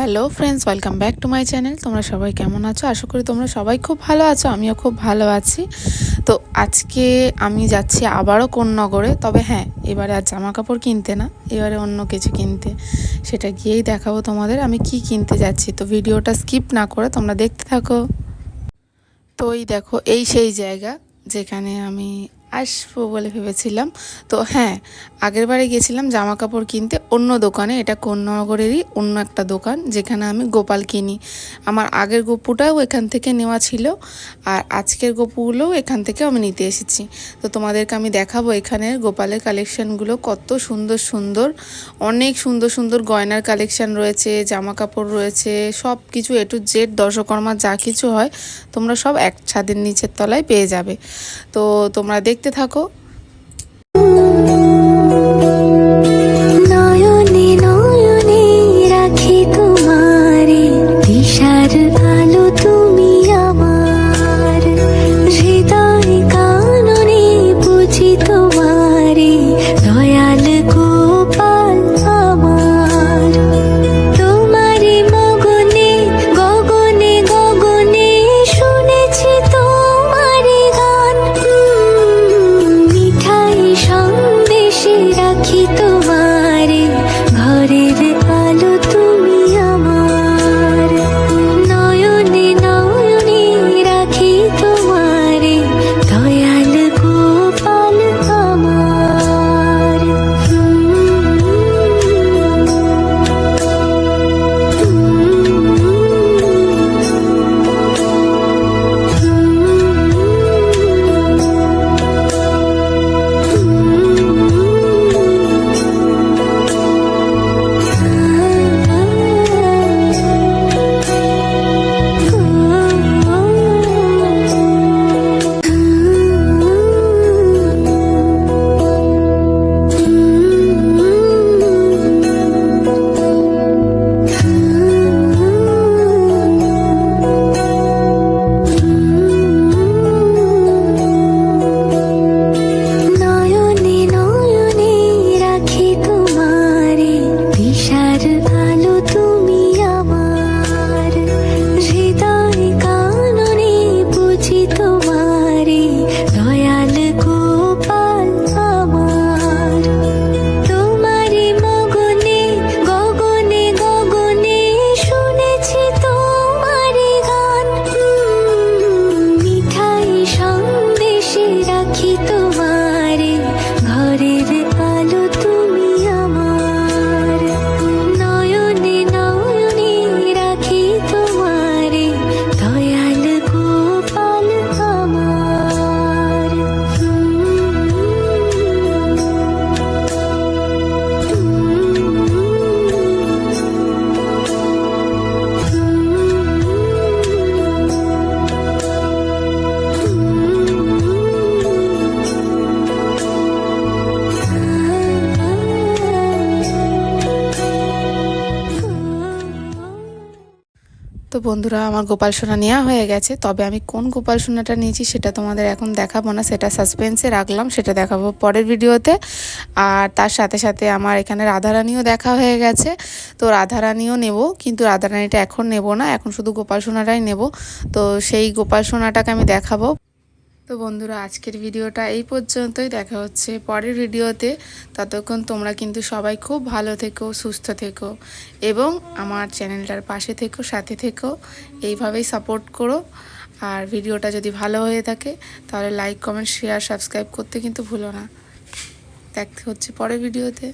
Hello friends welcome back to my channel তোমরা সবাই কেমন আছো? আশা করি তোমরা সবাই খুব ভালো আছো, আমিও খুব ভালো আছি। তো আজকে আমি যাচ্ছি আবারও কোন্নগরে, তবে হ্যাঁ এবারে আর জামা কাপড় কিনতে না, এবারে অন্য কিছু কিনতে। সেটা গিয়েই দেখাবো তোমাদের, আমি কি কিনতে যাচ্ছি। তো ভিডিওটা স্কিপ না করে তোমরা দেখতে থাকো। তো এই দেখো, এই সেই জায়গা যেখানে আমি আসব বলে ভেবেছিলাম। তো হ্যাঁ আগের বারে গেছিলাম জামা কাপড় কিনতে। অন্য দোকানে, এটা কন্যানগরেরই অন্য একটা দোকান, যেখানে আমি গোপাল কিনি। আমার আগের গপুটাও এখান থেকে নেওয়া ছিল, আর আজকের গপুগুলোও এখান থেকে আমি নিতে এসেছি। তো তোমাদেরকে আমি দেখাবো এখানের গোপালের কালেকশানগুলো, কত সুন্দর সুন্দর, অনেক সুন্দর সুন্দর গয়নার কালেকশান রয়েছে জামা কাপড় রয়েছে সব কিছু এ টু জেড দর্শকর্মা যা কিছু হয়, তোমরা সব এক ছাদের নিচের তলায় পেয়ে যাবে। তো তোমরা দেখতে থাকো। তো বন্ধুরা, আমার গোপাল সোনা নেওয়া হয়ে গেছে। তবে আমি কোন গোপাল সোনাটা নিয়েছি সেটা তোমাদের এখন দেখাবো না, সেটা সাসপেন্সে রাখলাম, সেটা দেখাবো পরের ভিডিওতে। আর তার সাথে সাথে আমার এখানে রাধারানীও দেখা হয়ে গেছে। তো রাধারানীও নেব, কিন্তু রাধারানীটা এখন নেব না, এখন শুধু গোপাল সোনাটাই নেব। তো সেই গোপাল সোনাটাকে আমি দেখাবো। তো বন্ধুরা, আজকের ভিডিওটা এই পর্যন্তই। দেখা হচ্ছে পরের ভিডিওতে। ততক্ষণ তোমরা কিন্তু সবাই খুব ভালো থেকো, সুস্থ থেকো এবং আমার চ্যানেলটার পাশে থেকো, সাথে থেকো। এইভাবেই সাপোর্ট করো। আর ভিডিওটা যদি ভালো হয়ে থাকে, তাহলে লাইক, কমেন্ট, শেয়ার, সাবস্ক্রাইব করতে কিন্তু ভুলো না। দেখতে হচ্ছে পরের ভিডিওতে।